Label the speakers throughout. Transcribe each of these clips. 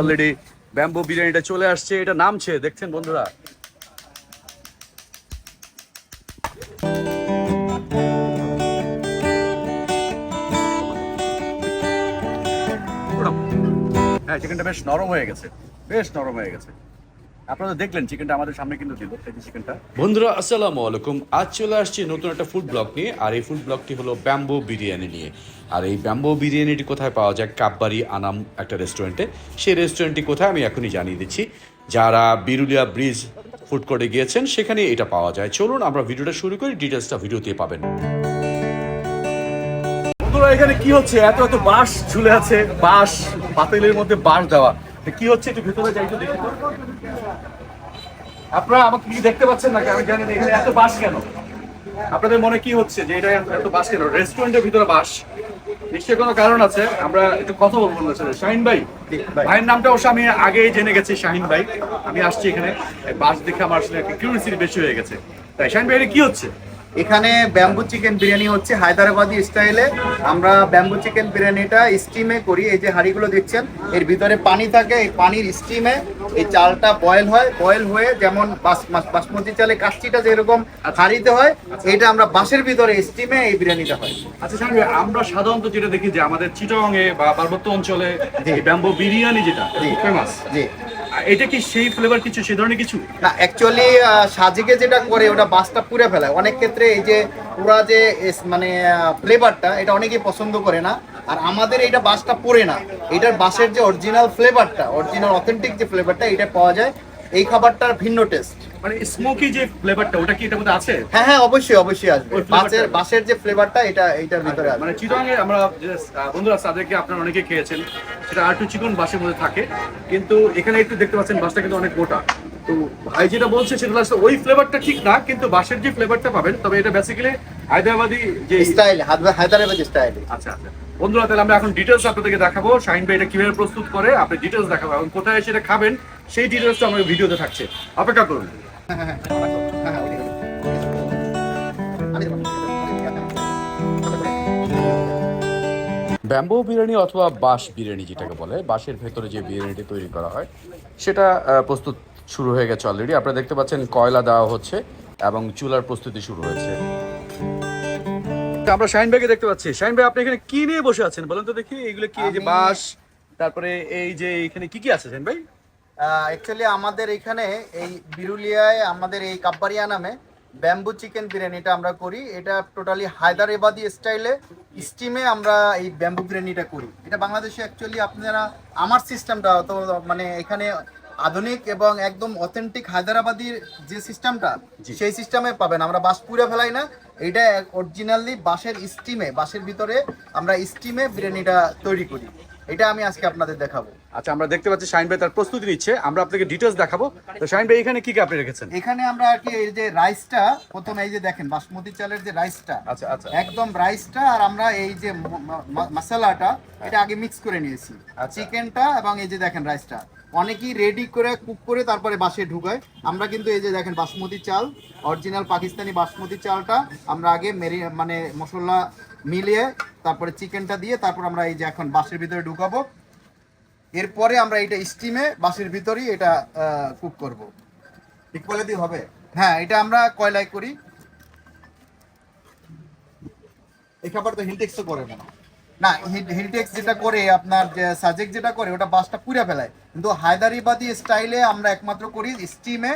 Speaker 1: Already bamboo বিরিয়ানিটা চলে আসছে, এটা নামছে, দেখছেন বন্ধুরা? হ্যাঁ চিকেনটা বেশ নরম হয়ে গেছে, বেশ নরম হয়ে গেছে। আপনারা দেখলেন চিকেনটা আমাদের সামনে কিন্তু দিল এই যে চিকেনটা
Speaker 2: বন্ধুরা আসসালামু আলাইকুম। আজ চলে আসছি নতুন একটা ফুড ব্লগ নিয়ে আর এই ফুড ব্লগটি হলো ব্যাম্বো বিরিয়ানি নিয়ে। আর এই ব্যাম্বো বিরিয়ানিটি কোথায় পাওয়া যায়? কাপবাড়ি আনাম একটা রেস্টুরেন্টে সেই রেস্টুরেন্টটি কোথায় আমি এখনই জানিয়ে দিচ্ছি। যারা বিরুলিয়া ব্রিজ ফুড কোর্টে গিয়েছেন সেখানে এটা পাওয়া যায়। চলুন আমরা ভিডিওটা শুরু করি ডিটেলসটা ভিডিওতে পাবেন।
Speaker 1: বন্ধুরা এখানে কি হচ্ছে? এত এত বাঁশ ঝুলে আছে বাঁশ পাতিলের মধ্যে বাঁশ দেওয়া। কি হচ্ছে একটু ভেতরে যাই তো দেখি। আপনারা আমাকে কি দেখতে পাচ্ছেন নাকি? আমি জানি না এখানে এত বাস কেন? আপনাদের মনে কি হচ্ছে যে এটা এত- বাঁশ কেন? রেস্টুরেন্টের ভিতরে বাস। নিশ্চয়ই কোনো কারণ আছে? আমরা একটু কথা বলব ওনার সাথে। শাহিন ভাই ভাইয়ের নামটা অবশ্য আমি আগেই জেনে গেছি শাহিন ভাই। আমি আসছি এখানে। বাস দেখে আমার আসলে একটা কিউরিয়াসিটি বেশি হয়ে গেছে। তাই শাহিন ভাই এটা কি হচ্ছে?
Speaker 3: এখানে ব্যাম্বু চিকেন বিরিয়ানি হচ্ছে হায়দ্রাবাদি স্টাইলে। আমরা ব্যাম্বু চিকেন বিরিয়ানিটা স্টিমে করি। এই যে হাঁড়িগুলো দেখছেন এর ভিতরে পানি থাকে। এই পানির স্টিমে এই চালটা বয়েল হয়। বয়েল হয়ে যেমন বাস- বাস- বাসমতি চালে কাচ্চিটা যেরকম হাঁড়িতে হয় এটা আমরা বাসের ভিতরে স্টিমে এই বিরিয়ানিটা হয়।
Speaker 1: আচ্ছা ভাই আমরা সাধারণত যেটা দেখি যে আমাদের চিটং এ বা পার্বত্য অঞ্চলে এই ব্যাম্বো বিরিয়ানি যেটা। ফেমাস
Speaker 3: জি।
Speaker 1: এটা কি সেই ফ্লেভার কিছু সেই ধরনের কিছু?
Speaker 3: না অ্যাকচুয়ালি সাজিকে যেটা করে, ওটা বাসটা পুড়ে ফেলায় অনেক ক্ষেত্রে এই যে পুরা যে মানে ফ্লেভারটা এটা অনেকেই পছন্দ করে না। আর আমাদের এইটা বাসটা পুড়ে না। এটার বাসের যে অরিজিনাল ফ্লেভারটা অরিজিনাল অথেন্টিক যে ফ্লেভারটা এটা পাওয়া যায়। এই খাবারটার ভিন্ন টেস্ট
Speaker 1: মানে স্মোকি যে ফ্লেভারটা ওটা কি এটার মধ্যে আছে?
Speaker 3: হ্যাঁ হ্যাঁ অবশ্যই অবশ্যই আসবে। বাসের বাসের যে ফ্লেভারটা এটা এইটার ভিতরে আসবে।
Speaker 1: মানে চিটং এ আমরা বন্ধুরা তাদেরকে আপনারা অনেকে খেয়েছেন সেটা আর একটু চিকন বাসের মধ্যে থাকে কিন্তু এখানে একটু দেখতে পাচ্ছেন বাসটা কিন্তু অনেক মোটা। তো ভাই যেটা বলছে সেটা হচ্ছে ওই ফ্লেভারটা ঠিক না কিন্তু বাসের যে ফ্লেভারটা পাবেন তবে এটা বেসিক্যালি হায়দ্রাবাদি যে
Speaker 3: স্টাইল হায়দ্রাবাদ স্টাইল।
Speaker 1: আচ্ছা আচ্ছা। বন্ধুরা তাহলে আমরা এখন ডিটেলস আপনাদেরকে দেখাবো। শাহিন ভাই এটা কীভাবে প্রস্তুত করে আপনি ডিটেলস দেখাবো এবং কোথায় সেটা খাবেন সেই ডিটেলসটা আমাদের ভিডিওতে থাকছে। অপেক্ষা করুন।
Speaker 2: ব্যাম্বো বিরিয়ানি অথবা বাঁশ বিরিয়ানি যেটাকে বলে বাঁশের ভেতরে যে বিরিয়ানিটি তৈরি করা হয় সেটা প্রস্তুত শুরু হয়ে গেছে অলরেডি আপনারা দেখতে পাচ্ছেন কয়লা দেওয়া হচ্ছে এবং চুলার প্রস্তুতি শুরু হয়েছে।
Speaker 1: আমরা শাহিন ভাইকে দেখতে পাচ্ছি। শাহিন ভাই আপনি এখানে কি নিয়ে বসে আছেন? বলেন তো দেখি এগুলো কি? এই যে বাঁশ তারপরে এই যে এখানে কি কি আছে শাহিন ভাই?
Speaker 3: অ্যাকচুয়ালি আমাদের এখানে এই বিরুলিয়ায় আমাদের এই কাব্বারিয়া নামে ব্যাম্বু চিকেন বিরিয়ানিটা আমরা করি। এটা টোটালি হায়দ্রাবাদি স্টাইলে স্টিমে আমরা এই ব্যাম্বু বিরিয়ানিটা করি। এটা বাংলাদেশে অ্যাকচুয়ালি আপনারা আমার সিস্টেমটা তো মানে এখানে আধুনিক এবং একদম অথেন্টিক হায়দ্রাবাদির যে সিস্টেমটা সেই সিস্টেমে পাবেন। আমরা বাস পুড়ে ফেলাই না। এটা অরিজিনালি বাঁশের স্টিমে বাঁশের ভিতরে আমরা স্টিমে বিরিয়ানিটা তৈরি করি। এটা আমি আজকে আপনাদের দেখাবো।
Speaker 1: আচ্ছা আমরা দেখতে পাচ্ছি শাহিন ভাই তার প্রস্তুতি নিচ্ছে। আমরা আপনাকে ডিটেলস দেখাবো। তো শাহিন ভাই এখানে কি কি আপনি রেখেছেন?
Speaker 3: এখানে আমরা আর কি এই যে রাইসটা প্রথমে এই যে দেখেন বাসমতি চালের যে রাইসটা
Speaker 1: আচ্ছা আচ্ছা।
Speaker 3: একদম রাইসটা আর আমরা এই যে মশলাটা এটা আগে মিক্স করে নিয়েছি।
Speaker 1: আচ্ছা।
Speaker 3: চিকেনটা এবং এই যে দেখেন রাইসটা অনেকেই রেডি করে কুক করে তারপরে বাসে ঢুকায়। আমরা কিন্তু এই যে দেখেন বাসমতি চাল অরিজিনাল পাকিস্তানি বাসমতি চালটা আমরা আগে মেরি মানে মশলা মিলিয়ে তারপরে চিকেনটা দিয়ে তারপর আমরা এই যে এখন বাসের ভিতরে ঢুকাবো। এরপরে আমরা এটা স্টিমে বাসের ভিতরেই এটা কুক করব। ঠিক বলে দিয়ে হবে। হ্যাঁ এটা আমরা কয়লায় করি? এই খাবার তো হিলটেক্স তো করে হয়। না হিলটেক্স যেটা করে আপনার যে সাজেক যেটা করে ওটা বাসটা পুড়ে ফেলায়। কিন্তু হায়দারিবাদি স্টাইলে আমরা একমাত্র করি স্টিমে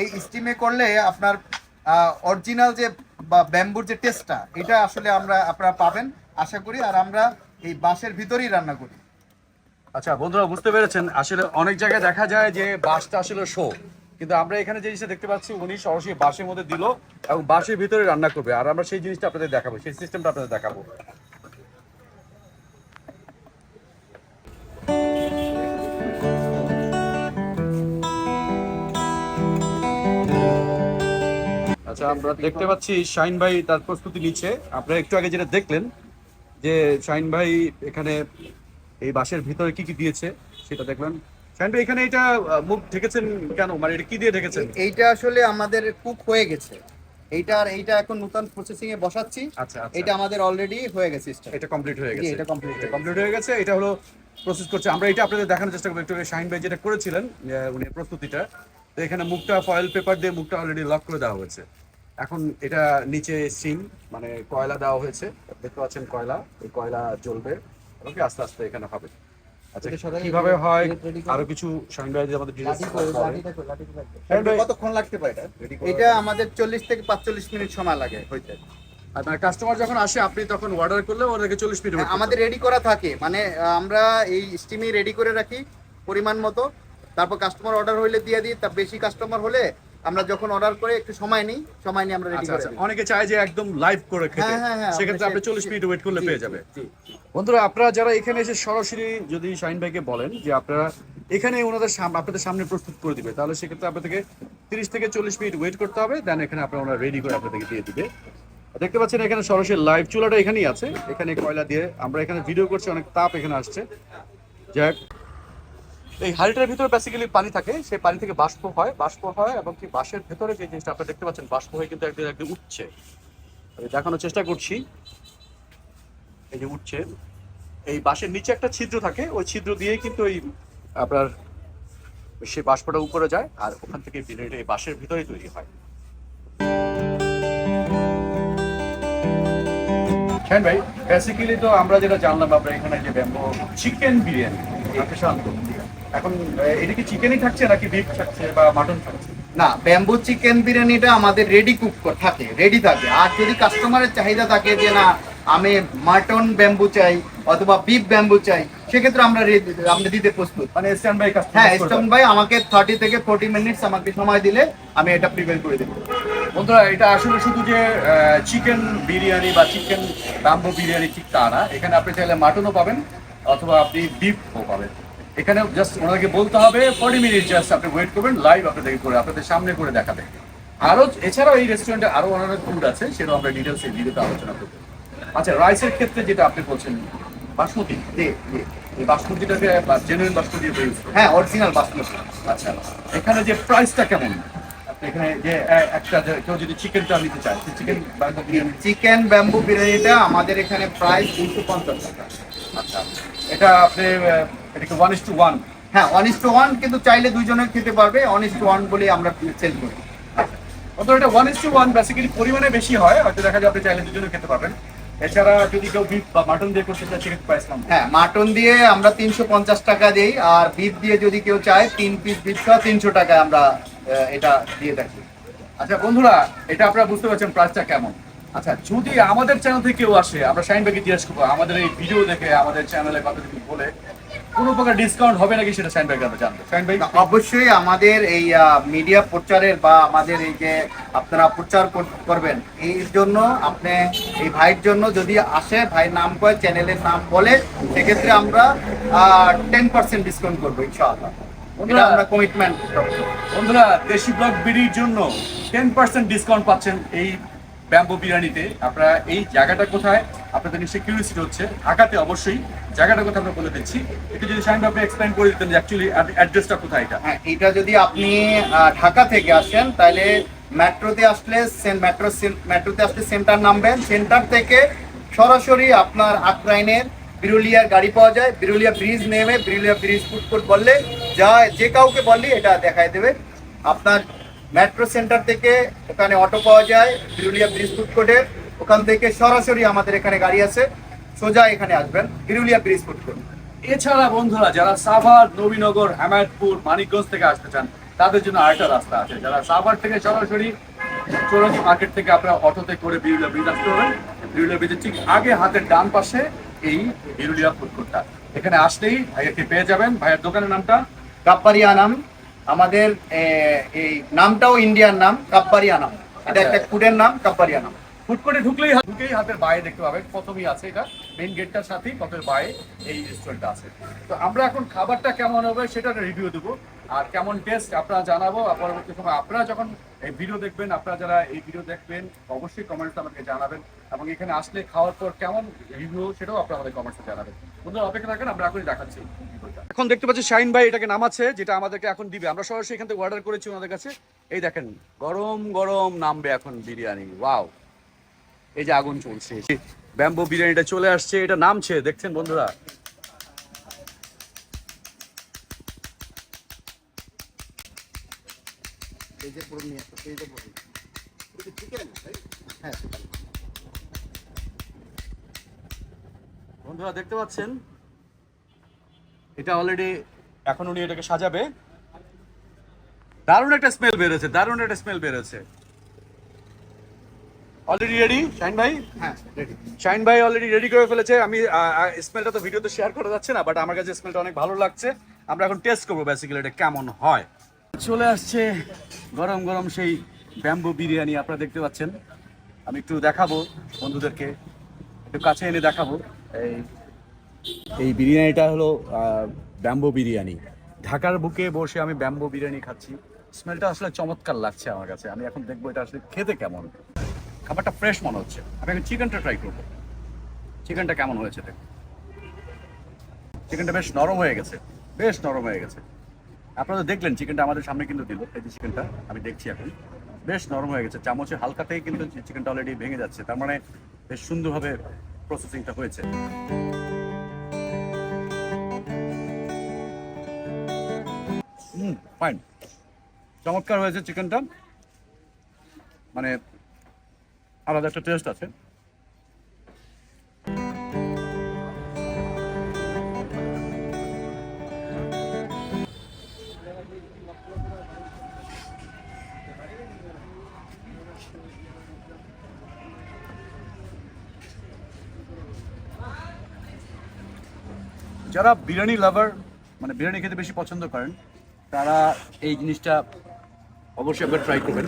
Speaker 3: এই স্টিমে করলে আপনার অরিজিনাল যে বা ব্যাম্বুর যে টেস্টটা এটা আসলে আমরা আপনারা পাবেন। আশা করি আর আমরা এই বাসের ভিতরেই রান্না করি।
Speaker 1: আচ্ছা বন্ধুরা বুঝতে পেরেছেন, আসলে অনেক জায়গায় দেখা যায় যে বাসটা আসলে শো কিন্তু আমরা এখানে যে জিনিসটা দেখতে পাচ্ছি, উনি সরাসরি বাসের মধ্যে দিল এবং বাসের ভিতরে রান্না করবে। আর আমরা সেই জিনিসটা আপনাদের দেখাবো, সেই সিস্টেমটা আপনাদের দেখাবো। আচ্ছা আমরা দেখতে পাচ্ছি শাহিন ভাই তার প্রস্তুতি নিচ্ছে। আপনারা একটু আগে যেটা দেখলেন, যে শাহিন ভাই এখানে এই বাসের ভিতরে কি কি দিয়েছে সেটা দেখলেন শাহিন এখানে এটা মুখ ঢেকেছেন কেন? মানে এটা কি দিয়ে ঢেকেছেন?
Speaker 3: এইটা আসলে আমাদের কুক হয়ে গেছে। এইটার এইটা এখন নতুন প্রসেসিং এ বসাচ্ছি।
Speaker 1: আচ্ছা আচ্ছা।
Speaker 3: এটা আমাদের অলরেডি হয়ে গেছে
Speaker 1: এটা কমপ্লিট হয়ে গেছে।
Speaker 3: এটা হয়ে
Speaker 1: কমপ্লিট হয়ে গেছে। এটা হলো প্রসেস করছে। আমরা এটা আপনাদের দেখানোর চেষ্টা করব। একটু শাহিন ভাই যেটা করেছিলেন উনি প্রস্তুতিটা তো এখানে মুখটা ফয়েল পেপার দিয়ে মুখটা অলরেডি লক করে দেওয়া হয়েছে। এখন এটা নিচে সিং মানে কয়লা দেওয়া হয়েছে। দেখতে পাচ্ছেন কয়লা এই কয়লা জ্বলবে। ওকে আস্তে আস্তে এখানে হবে। আচ্ছা কীভাবে হয়? আরও কিছু যে আমাদের
Speaker 3: কতক্ষণ লাগতে পারে এটা? এটা আমাদের চল্লিশ থেকে পাঁচচল্লিশ মিনিট সময় লাগে হইতে।
Speaker 1: আর মানে কাস্টমার যখন আসে আপনি তখন অর্ডার করলে ওদেরকে চল্লিশ মিনিট
Speaker 3: আমাদের রেডি করা থাকে। মানে আমরা এই স্টিমে রেডি করে রাখি পরিমাণ মতো। তারপর কাস্টমার অর্ডার হইলে দিয়ে দিই তার বেশি কাস্টমার হলে আমরা যখন অর্ডার করে একটু সময় নিই সময় নিয়ে আমরা রেডি
Speaker 1: আচ্ছা
Speaker 3: করে
Speaker 1: আচ্ছা। অনেকে চায় যে একদম লাইভ করে খেতে।
Speaker 3: হ্যাঁ, হ্যাঁ, হ্যাঁ,
Speaker 1: সেক্ষেত্রে আপনি
Speaker 3: সে-
Speaker 1: চল্লিশ মিনিট ওয়েট করলে পেয়ে যাবে বন্ধুরা আপনারা যারা এখানে এসে সরাসরি যদি শাহিন ভাইকে বলেন যে আপনারা এখানে ওনাদের আপনাদের সামনে প্রস্তুত করে দিবে তাহলে সেক্ষেত্রে আপনাদেরকে তিরিশ থেকে চল্লিশ মিনিট ওয়েট করতে হবে দেন এখানে আপনারা ওনারা রেডি করে আপনাদেরকে দিয়ে দিবে। দেখতে পাচ্ছেন এখানে সরাসরি লাইভ চুলাটা এখানেই আছে। এখানে কয়লা দিয়ে আমরা এখানে ভিডিও করছি অনেক তাপ এখানে আসছে। যাক এই হাড়িটার ভিতরে বেসিক্যালি পানি থাকে, সেই পানি থেকে বাষ্প হয় বাষ্প হয় এবং কি বাঁশের ভেতরে যে জিনিসটা আপনারা দেখতে পাচ্ছেন, বাষ্প হয়ে কিন্তু একদিন একদিন উঠছে। আমি দেখানোর চেষ্টা করছি। এই যে উঠছে। এই বাঁশের নিচে একটা ছিদ্র থাকে, ওই ছিদ্র দিয়েই কিন্তু ওই আপনার সেই বাষ্পটা উপরে যায় আর ওখান থেকে এই বাঁশের ভিতরেই তৈরি হয়। হ্যাঁ ভাই বেসিক্যালি তো আমরা যেটা জানলাম আপনার এখানে যে ব্যাম্বো চিকেন বিরিয়ানি। আপনি শান্ত। এখন এটা কি চিকেনই থাকছে নাকি বিফ থাকছে বা মাটন থাকছে?
Speaker 3: না ব্যাম্বু চিকেন বিরিয়ানিটা আমাদের রেডি কুক থাকে রেডি থাকে। আর যদি কাস্টমারের চাহিদা থাকে যে না আমি মাটন ব্যাম্বু চাই অথবা বিফ ব্যাম্বু চাই সেক্ষেত্রে আমরা আমরা দিতে প্রস্তুত।
Speaker 1: মানে স্ট্যান্ড বাই
Speaker 3: হ্যাঁ স্টোন ভাই আমাকে থার্টি থেকে ফোর্টি মিনিটস আমাকে সময় দিলে আমি এটা প্রিপেয়ার করে দেবো।
Speaker 1: বন্ধুরা এটা আসলে শুধু যে চিকেন বিরিয়ানি বা চিকেন বাম্বো বিরিয়ানি ঠিক তা না। এখানে আপনি চাইলে মাটনও পাবেন অথবা আপনি বিফও পাবেন। এখানে জাস্ট ওনাকে বলতে হবে ফর্টি মিনিট জাস্ট আপনি ওয়েট করবেন লাইভ আপনাদেরকে করে, আপনাদের সামনে করে দেখাবে আরও এছাড়াও এই রেস্টুরেন্টে আরও অনেক ফুড আছে, সেটা আমরা ডিটেলস এই ভিডিওতে আলোচনা করব। আচ্ছা রাইসের ক্ষেত্রে যেটা আপনি বলছেন, বাসমতি বাসমতিটাকে জেনুইন বাসমতি
Speaker 3: হ্যাঁ অরিজিনাল বাসমতি।
Speaker 1: আচ্ছা এখানে যে প্রাইসটা কেমন? এখানে যে একটা কেউ যদি চিকেনটা নিতে চায় চিকেন
Speaker 3: চিকেন ব্যাম্বু বিরিয়ানিটা আমাদের এখানে প্রাইস দুশো পঞ্চাশ টাকা।
Speaker 1: এটা আপনি আহ, এটাকে ওয়ান ইস টু ওয়ান
Speaker 3: হ্যাঁ ওয়ান ইস টু ওয়ান কিন্তু চাইলে দুজনে খেতে পারবে ওয়ান ইস টু ওয়ান বলে আমরা সেল করি।
Speaker 1: অন্তত এটা one is to one basically পরিমাণে বেশি হয় হয়তো দেখা আপনি চাইলে দুজনে খেতে পারবেন। এছাড়া যদি কেউ বিফ বা মাটন দিয়ে করতে চায় সেক্ষেত্রে প্রাইস কম।
Speaker 3: হ্যাঁ মাটন দিয়ে আমরা তিনশো পঞ্চাশ টাকা দিই আর বিফ দিয়ে যদি কেউ চায় তিন পিস বিফ সহ তিনশো টাকায় আমরা এটা দিয়ে থাকি।
Speaker 1: আচ্ছা বন্ধুরা এটা আপনারা বুঝতে পারছেন প্রাইসটা কেমন। আচ্ছা যদি আমাদের চ্যানেল থেকে কেউ আসে আমরা শাইন ভাইকে জিজ্ঞেস করব আমাদের এই ভিডিও দেখে আমাদের চ্যানেলে কথা যদি বলে কোনো প্রকার ডিসকাউন্ট হবে নাকি সেটা শাইন ভাইকে আমরা জানব। শাইন ভাই?
Speaker 3: না, অবশ্যই আমাদের এই মিডিয়া প্রচারের বা আমাদের এই যে আপনারা প্রচার কর- করবেন এই জন্য আপনি এই ভাইয়ের জন্য যদি আসে ভাই নাম কয় চ্যানেলের নাম বলে সেক্ষেত্রে আমরা টেন পার্সেন্ট ডিসকাউন্ট করব ইনশাআল্লাহ। এটা আমরা কমিটমেন্ট
Speaker 1: বন্ধুরা দেশি ব্লগ বিড়ির জন্য টেন পার্সেন্ট ডিসকাউন্ট পাচ্ছেন এই ব্যাম্বো বিরিয়ানিতে আপনারা এই জায়গাটা কোথায়, আপনাদের নিশ্চয়ই কিউরিয়াসিটি হচ্ছে। ঢাকাতে অবশ্যই জায়গাটা কোথায় আমরা বলে দিচ্ছি। একটু যদি ভাই আপনি এক্সপ্লেন করে দিতেন অ্যাকচুয়ালি অ্যাড্রেসটা কোথায় এটা।
Speaker 3: হ্যাঁ এটা যদি আপনি ঢাকা থেকে আসেন, তাহলে মেট্রোতে আসলে সেন্ট মেট্রো মেট্রোতে আসলে সেন্টার নামবেন। সেন্টার থেকে সরাসরি আপনার আক্রাইনের বিরুলিয়ার গাড়ি পাওয়া যায়। বিরুলিয়া ব্রিজ নেমে বিরুলিয়া ব্রিজ ফুটকোট বললে যা যে কাউকে বললি এটা দেখায় দেবে। আপনার মেট্রো সেন্টার থেকে ওখানে অটো পাওয়া যায় বিরুলিয়া ব্রিজ ফুটকোটের। ওখান থেকে সরাসরি আমাদের এখানে গাড়ি আছে সোজা এখানে আসবেন বিরুলিয়া ব্রিজ ফুটকোট।
Speaker 1: এছাড়া বন্ধুরা যারা সাভার নবীনগর হেমায়তপুর মানিকগঞ্জ থেকে আসতে চান তাদের জন্য আরেকটা রাস্তা আছে। যারা সাভার থেকে সরাসরি চৌরাজি মার্কেট থেকে আপনারা অটোতে করে বিরুলিয়া ব্রিজ আসতে পারবেন। বিরুলিয়া ব্রিজের ঠিক আগে হাতের ডান পাশে এই বিরুলিয়া ফুড কোর্টটা এখানে আসলেই ভাইয়াকে পেয়ে যাবেন। ভাইয়ের দোকানের নামটা
Speaker 3: কাপ্পারিয়ানাম আমাদের এই নামটাও ইন্ডিয়ান নাম কাপ্পারিয়ানাম এটা একটা
Speaker 1: আচ্ছা।
Speaker 3: ফুডের নাম। কাপ্পারিয়ানাম
Speaker 1: ফুড কোর্টে ঢুকলেই ঢুকেই হাতের বাইরে দেখতে পাবেন। প্রথমেই আছে এটা মেইন গেটটার সাথেই পথের বাইরে এই রেস্টুরেন্টটা আছে। তো আমরা এখন খাবারটা কেমন হবে সেটা রিভিউ দেবো। আর কেমন টেস্ট আপনারা জানাব। পরবর্তী সময় আপনারা যখন এই ভিডিও দেখবেন আপনারা যারা এই ভিডিও দেখবেন অবশ্যই কমেন্টস আমাকে জানাবেন। এবং এখানে আসলে খাওয়ার পর কেমন রিভিউ সেটাও আপনারা আমাদের কমেন্টসে জানাবেন। বন্ধুরা অপেক্ষা থাকেন আমরা এখনই দেখাচ্ছি। এখন দেখতে পাচ্ছি শাইন ভাই এটাকে নামাচ্ছে যেটা আমাদেরকে এখন দিবে। আমরা সরাসরি এখান থেকে অর্ডার করেছি ওনাদের কাছে। এই দেখেন গরম গরম নামবে এখন বিরিয়ানি। ওয়াও। এই যে আগুন চলছে। ব্যাম্বো বিরিয়ানিটা চলে আসছে এটা নামছে দেখছেন বন্ধুরা? বন্ধুরা দেখতে পুরো এটা অলরেডি এখন উনি এটাকে সাজাবে। দারুণ একটা স্মেল বেরোছে দারুণ একটা স্মেল বেরোছে অলরেডি রেডি শাইন ভাই?
Speaker 3: হ্যাঁ রেডি
Speaker 1: শাইন ভাই অলরেডি রেডি করে ফেলেছে। আমি স্মেলটা তো ভিডিওতে শেয়ার করা যাচ্ছে না বাট আমার কাছে স্মেলটা অনেক ভালো লাগছে। আমরা এখন টেস্ট করব বেসিক্যালি এটা কেমন হয়। চলে আসছে গরম গরম সেই ব্যাম্বু বিরিয়ানি আপনারা দেখতে পাচ্ছেন। আমি একটু দেখাবো বন্ধুদেরকে একটু কাছে এনে দেখাবো। এই এই বিরিয়ানিটা হলো ব্যাম্বো বিরিয়ানি। ঢাকার বুকে বসে আমি ব্যাম্বো বিরিয়ানি খাচ্ছি। স্মেলটা আসলে চমৎকার লাগছে আমার কাছে। আমি এখন দেখব এটা আসলে খেতে কেমন। খাবারটা ফ্রেশ মনে হচ্ছে। আমি এখন চিকেনটা ট্রাই করব। চিকেনটা কেমন হয়েছে চিকেনটা বেশ নরম হয়ে গেছে। বেশ নরম হয়ে গেছে। আপনারা দেখলেন চিকেনটা আমাদের সামনে কিন্তু দিল। এই যে চিকেনটা আমি দেখছি এখন। বেশ নরম হয়ে গেছে। চামচে হালকাতেই কিন্তু চিকেনটা অলরেডি ভেঙে যাচ্ছে। তার মানে বেশ সুন্দরভাবে প্রসেসিংটা হয়েছে। ফাইন চমৎকার হয়েছে চিকেনটা। মানে আলাদা একটা টেস্ট আছে। যারা বিরিয়ানি লাভার মানে বিরিয়ানি খেতে বেশি পছন্দ করেন তারা এই জিনিসটা অবশ্যই একবার ট্রাই করবেন।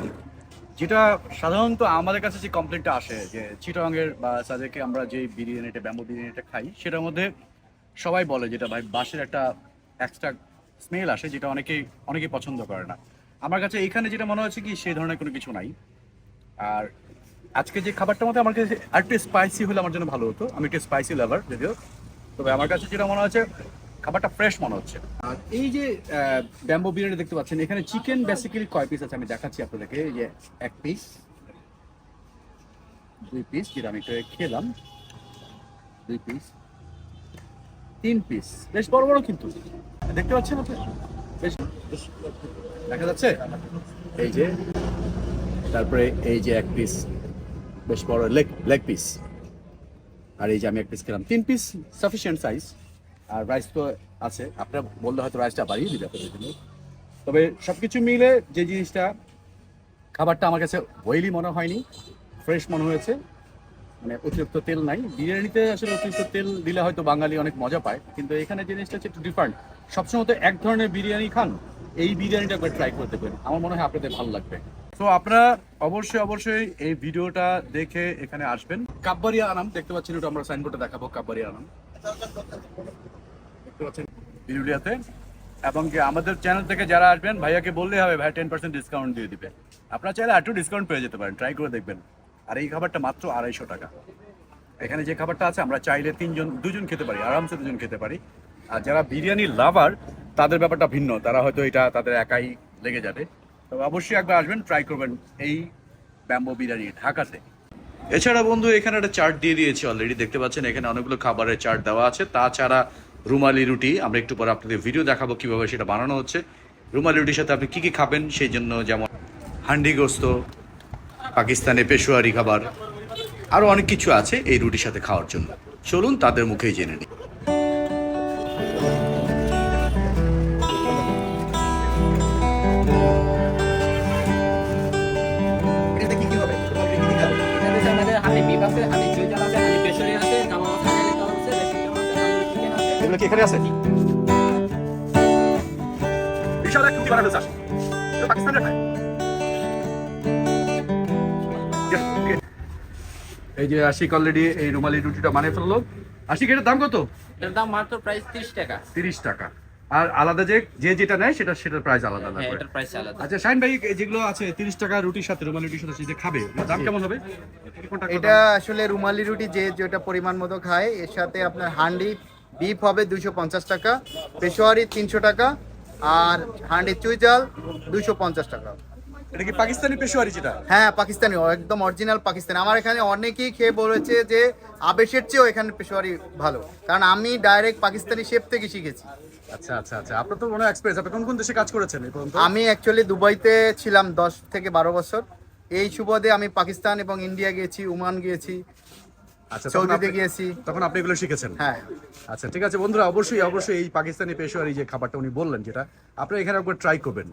Speaker 1: যেটা সাধারণত আমাদের কাছে যে কমপ্লেনটা আসে, যে চিটাগাংয়ের বা সাদেকে আমরা যে বিরিয়ানিটা ব্যাম্বো বিরিয়ানিটা খাই, সেটার মধ্যে সবাই বলে যেটা ভাই, বাঁশের একটা এক্সট্রা স্মেল আসে, যেটা অনেকেই অনেকেই পছন্দ করে না। আমার কাছে এখানে যেটা মনে হচ্ছে কি, সেই ধরনের কোনো কিছু নাই। আর আজকে যে খাবারটার মধ্যে আমার কাছে আর একটু স্পাইসি হলে আমার জন্য ভালো হতো। আমি একটু স্পাইসি লাভার যদিও। তবে আমার কাছে যেটা মনে হচ্ছে খাবারটা ফ্রেশ মনে হচ্ছে। আর এই যে ব্যাম্বো বিরিয়ানি দেখতে পাচ্ছেন, এখানে চিকেন বেসিক্যালি কয় পিস আছে আমি দেখাচ্ছি আপনাদেরকে, এই যে এক পিস দুই পিস যেটা আমি একটু খেলাম, দুই পিস তিন পিস বেশ বড় বড় কিন্তু। দেখতে পাচ্ছেন আপনি? বেশ দেখা যাচ্ছে? এই যে, তারপরে এই যে এক পিস বেশ বড় লেগ লেগ পিস আর এই যে আমি এক পিস খেলাম, তিন পিস সাফিসিয়েন্ট সাইজ আর রাইস তো আছে। আপনার বললে হয়তো রাইসটা বাড়িয়ে দিবে আপনাদের জন্য। তবে সব কিছু মিলে যে জিনিসটা খাবারটা আমার কাছে বয়েলি মনে হয়নি ফ্রেশ মনে হয়েছে। মানে অতিরিক্ত তেল নাই। বিরিয়ানিতে আসলে অতিরিক্ত তেল দিলে হয়তো বাঙালি অনেক মজা পায় কিন্তু এখানে জিনিসটা হচ্ছে একটু ডিফারেন্ট সবসময় তো এক ধরনের বিরিয়ানি খান এই বিরিয়ানিটা একবার ট্রাই করতে পারেন আমার মনে হয় আপনাদের ভালো লাগবে। তো আপনারা অবশ্যই অবশ্যই এই ভিডিওটা দেখে এখানে আসবেন। কাব্বারিয়া আনাম দেখতে পাচ্ছেন ওটা আমরা সাইনবোর্ডে দেখাবো কাব্বারিয়া আনাম। দেখতে বিরুলিয়াতে এবং কি আমাদের চ্যানেল থেকে যারা আসবেন, ভাইয়াকে বললেই হবে, ভাই টেন পার্সেন্ট ডিসকাউন্ট দিয়ে দিবে আপনারা চাইলে একটু ডিসকাউন্ট পেয়ে যেতে পারেন ট্রাই করে দেখবেন। আর এই খাবারটা মাত্র আড়াইশো টাকা। এখানে যে খাবারটা আছে, আমরা চাইলে তিনজন, দুজন খেতে পারি, আরামসে দুজন খেতে পারি। আর যারা বিরিয়ানি লাভার তাদের ব্যাপারটা ভিন্ন। তারা হয়তো এটা তাদের একাই লেগে যাবে। তবে অবশ্যই একবার আসবেন ট্রাই করবেন এই ব্যাম্বো বিরিয়ানি ঢাকাতে। এছাড়া বন্ধু, এখানে একটা চার্ট দিয়ে দিয়েছি অলরেডি দেখতে পাচ্ছেন, এখানে অনেকগুলো খাবারের চার্ট দেওয়া আছে। তাছাড়া রুমালি রুটি, আমরা একটু পরে আপনাদের ভিডিও দেখাবো কীভাবে সেটা বানানো হচ্ছে। রুমালি রুটির সাথে আপনি কি কি খাবেন সেই জন্য যেমন হান্ডি গোস্ত, পাকিস্তানে পেশোয়ারি খাবার আরও অনেক কিছু আছে এই রুটির সাথে খাওয়ার জন্য। চলুন তাদের মুখেই জেনে নিই।
Speaker 2: এখানে আছে।
Speaker 1: বিশাল এক রুটি বানানো চাষ। পাকিস্তানের খায় এই যে আশিক অলরেডি এই রুমালি রুটিটা বানিয়ে ফেলল। আশিক এটার দাম কত?
Speaker 2: এটার দাম মাত্র প্রাইস 30 টাকা।
Speaker 1: তিরিশ টাকা। আর আলাদা যে যে যেটা নেয় সেটা সেটার প্রাইস আলাদা আলাদা
Speaker 2: হ্যাঁ এটার প্রাইস আলাদা।
Speaker 1: আচ্ছা শাইন ভাই এই যেগুলো আছে তিরিশ টাকা রুটির সাথে রুমালি রুটির সাথে যে খাবে? দাম কেমন হবে?
Speaker 3: এটা আসলে রুমালি রুটি যে যেটা পরিমাণ মতো খায় এর সাথে আপনার হান্ডি বিফ হবে দুশো পঞ্চাশ টাকা পেশোয়ারি তিনশো টাকা আর হান্ডি চুই জাল দুইশো পঞ্চাশ টাকা।
Speaker 1: এটা কি পাকিস্তানি পেশোয়ারি যেটা?
Speaker 3: হ্যাঁ পাকিস্তানি একদম অরিজিনাল পাকিস্তানি। আমার এখানে অনেকেই খেয়ে বলেছে যে আবেশের চেয়েও এখানে পেশোয়ারি ভালো। কারণ আমি ডাইরেক্ট পাকিস্তানি শেফ থেকে শিখেছি।
Speaker 1: আচ্ছা আচ্ছা আচ্ছা। আপনার তো মনে এক্সপিরিয়েন্স আপনি কোন কোন দেশে কাজ করেছেন
Speaker 3: আমি অ্যাকচুয়ালি দুবাইতে ছিলাম দশ থেকে বারো বছর। এই সুবাদে আমি পাকিস্তান এবং ইন্ডিয়া গিয়েছি ওমান গিয়েছি।
Speaker 1: আচ্ছা তখন
Speaker 3: সৌদিতে গিয়েছি
Speaker 1: তখন আপনি এগুলো শিখেছেন?
Speaker 3: হ্যাঁ।
Speaker 1: আচ্ছা ঠিক আছে বন্ধুরা অবশ্যই অবশ্যই এই পাকিস্তানি পেশোয়ারি যে খাবারটা উনি বললেন যেটা আপনারা এখানে একবার ট্রাই করবেন।